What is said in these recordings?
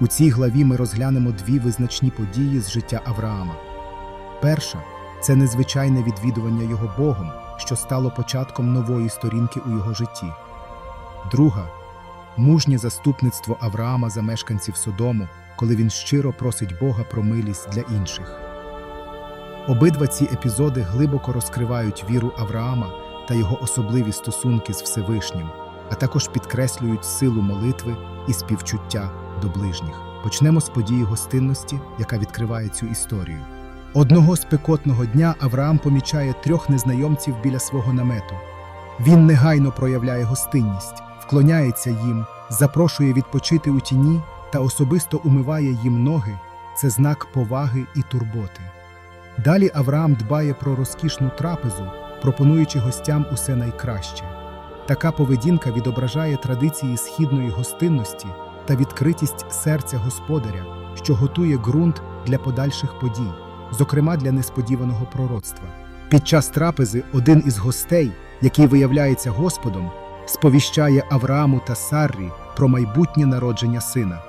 У цій главі ми розглянемо дві визначні події з життя Авраама. Перша це незвичайне відвідування його Богом, що стало початком нової сторінки у його житті. Друга мужнє заступництво Авраама за мешканців Содому, коли він щиро просить Бога про милість для інших. Обидва ці епізоди глибоко розкривають віру Авраама та його особливі стосунки з Всевишнім, а також підкреслюють силу молитви і співчуття до ближніх. Почнемо з події гостинності, яка відкриває цю історію. Одного спекотного дня Авраам помічає трьох незнайомців біля свого намету. Він негайно проявляє гостинність, вклоняється їм, запрошує відпочити у тіні та особисто умиває їм ноги це знак поваги і турботи. Далі Авраам дбає про розкішну трапезу, пропонуючи гостям усе найкраще. Така поведінка відображає традиції східної гостинності та відкритість серця господаря, що готує ґрунт для подальших подій, зокрема для несподіваного пророцтва. Під час трапези один із гостей, який виявляється Господом, сповіщає Аврааму та Саррі про майбутнє народження сина.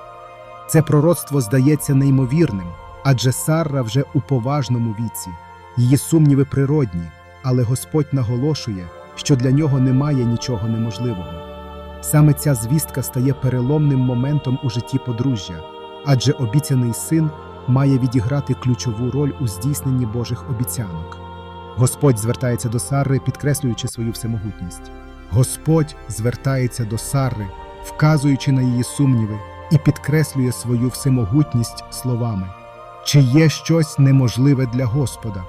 Це пророцтво здається неймовірним, адже Сарра вже у поважному віці, її сумніви природні, але Господь наголошує, що для нього немає нічого неможливого. Саме ця звістка стає переломним моментом у житті подружжя, адже обіцяний син має відіграти ключову роль у здійсненні Божих обіцянок. Господь звертається до Сарри, підкреслюючи свою всемогутність. Господь звертається до Сарри, вказуючи на її сумніви, і підкреслює свою всемогутність словами: Чи є щось неможливе для Господа?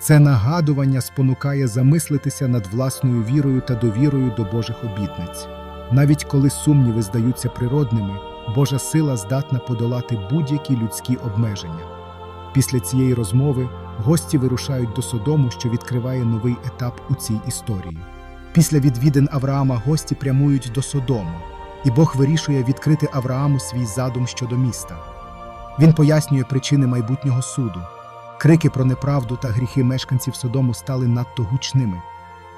Це нагадування спонукає замислитися над власною вірою та довірою до Божих обітниць. Навіть коли сумніви здаються природними, Божа сила здатна подолати будь-які людські обмеження. Після цієї розмови гості вирушають до Содому, що відкриває новий етап у цій історії. Після відвідин Авраама гості прямують до Содому, і Бог вирішує відкрити Аврааму свій задум щодо міста. Він пояснює причини майбутнього суду. Крики про неправду та гріхи мешканців Содому стали надто гучними.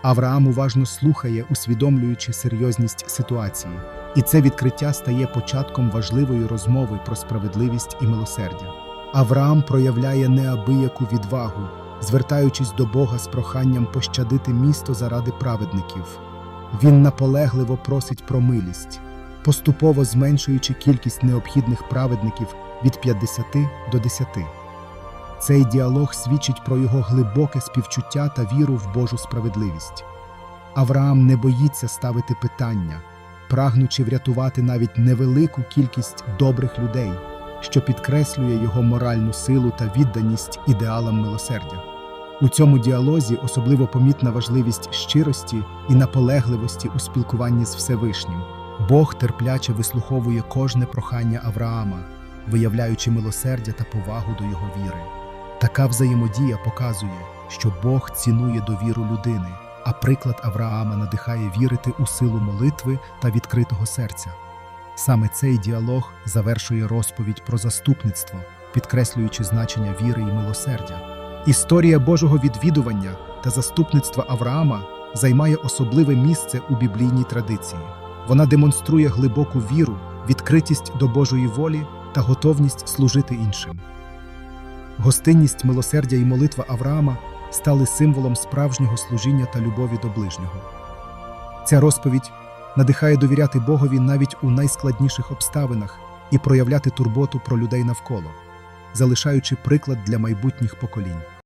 Авраам уважно слухає, усвідомлюючи серйозність ситуації, і це відкриття стає початком важливої розмови про справедливість і милосердя. Авраам проявляє неабияку відвагу, звертаючись до Бога з проханням пощадити місто заради праведників. Він наполегливо просить про милість, поступово зменшуючи кількість необхідних праведників від 50 до 10. Цей діалог свідчить про його глибоке співчуття та віру в Божу справедливість. Авраам не боїться ставити питання, прагнучи врятувати навіть невелику кількість добрих людей, що підкреслює його моральну силу та відданість ідеалам милосердя. У цьому діалозі особливо помітна важливість щирості і наполегливості у спілкуванні з Всевишнім. Бог терпляче вислуховує кожне прохання Авраама, виявляючи милосердя та повагу до його віри. Така взаємодія показує, що Бог цінує довіру людини, а приклад Авраама надихає вірити у силу молитви та відкритого серця. Саме цей діалог завершує розповідь про заступництво, підкреслюючи значення віри і милосердя. Історія Божого відвідування та заступництва Авраама займає особливе місце у біблійній традиції. Вона демонструє глибоку віру, відкритість до Божої волі та готовність служити іншим. Гостинність, милосердя і молитва Авраама стали символом справжнього служіння та любові до ближнього. Ця розповідь надихає довіряти Богові навіть у найскладніших обставинах і проявляти турботу про людей навколо, залишаючи приклад для майбутніх поколінь.